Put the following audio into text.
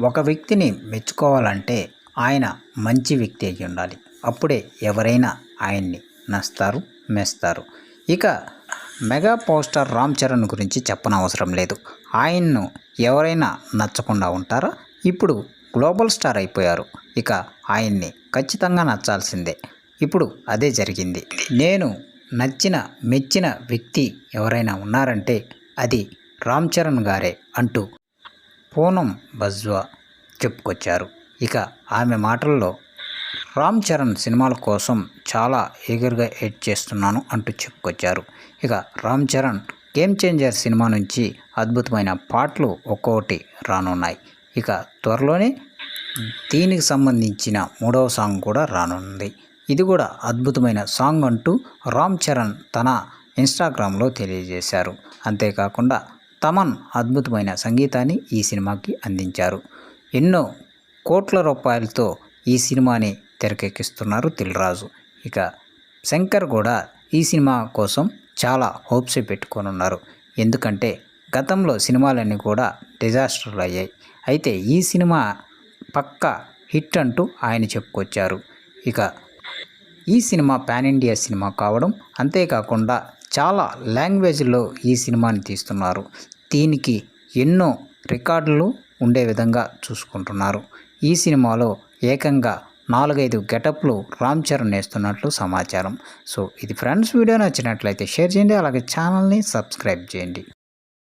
ఒక వ్యక్తిని మెచ్చుకోవాలంటే ఆయన మంచి వ్యక్తి అయి ఉండాలి. అప్పుడే ఎవరైనా ఆయన్ని నస్తారు మెస్తారు. ఇక mega power star Ram Charan గురించి చెప్పనవసరం లేదు. ఆయన్ను ఎవరైనా నచ్చకుండా ఉంటారా? ఇప్పుడు గ్లోబల్ స్టార్ అయిపోయారు. ఇక ఆయన్ని ఖచ్చితంగా నచ్చాల్సిందే. ఇప్పుడు అదే జరిగింది. నేను నచ్చిన మెచ్చిన వ్యక్తి ఎవరైనా ఉన్నారంటే అది రామ్ చరణ్ గారే అంటూ పూనం బజ్వా చెప్పుకొచ్చారు. ఇక ఆమె మాటల్లో రామ్ చరణ్ సినిమాల కోసం చాలా ఈగర్గా ఎడ్ చేస్తున్నాను అంటూ చెప్పుకొచ్చారు. ఇక Ram Charan game changer cinema నుంచి అద్భుతమైన పాటలు ఒక్కొక్కటి రానున్నాయి. ఇక త్వరలోనే దీనికి సంబంధించిన మూడవ సాంగ్ కూడా రానుంది. ఇది కూడా అద్భుతమైన సాంగ్ అంటూ రామ్ చరణ్ తన ఇన్స్టాగ్రామ్లో తెలియజేశారు. అంతేకాకుండా తమన్ అద్భుతమైన సంగీతాన్ని ఈ సినిమాకి అందించారు. ఎన్నో కోట్ల రూపాయలతో ఈ సినిమాని తెరకెక్కిస్తున్నారు దిల్రాజు ఇక శంకర్ కూడా ఈ సినిమా కోసం చాలా హోప్స్ పెట్టుకొని ఉన్నారు ఎందుకంటే గతంలో సినిమాలన్నీ కూడా డిజాస్టర్లు అయ్యాయి. అయితే ఈ సినిమా పక్క హిట్ అంటూ ఆయన చెప్పుకొచ్చారు. ఇక ఈ సినిమా పాన్ ఇండియా సినిమా కావడం అంతేకాకుండా చాలా లాంగ్వేజ్లో ఈ సినిమాని తీస్తున్నారు. దీనికి ఎన్నో రికార్డులు ఉండే విధంగా చూసుకుంటున్నారు. ఈ సినిమాలో ఏకంగా నాలుగైదు గెటప్లు రామ్ చరణ్ వేస్తున్నట్లు సమాచారం. సో ఇది ఫ్రెండ్స్ వీడియో నచ్చినట్లయితే షేర్ చేయండి. అలాగే ఛానల్ని సబ్స్క్రైబ్ చేయండి.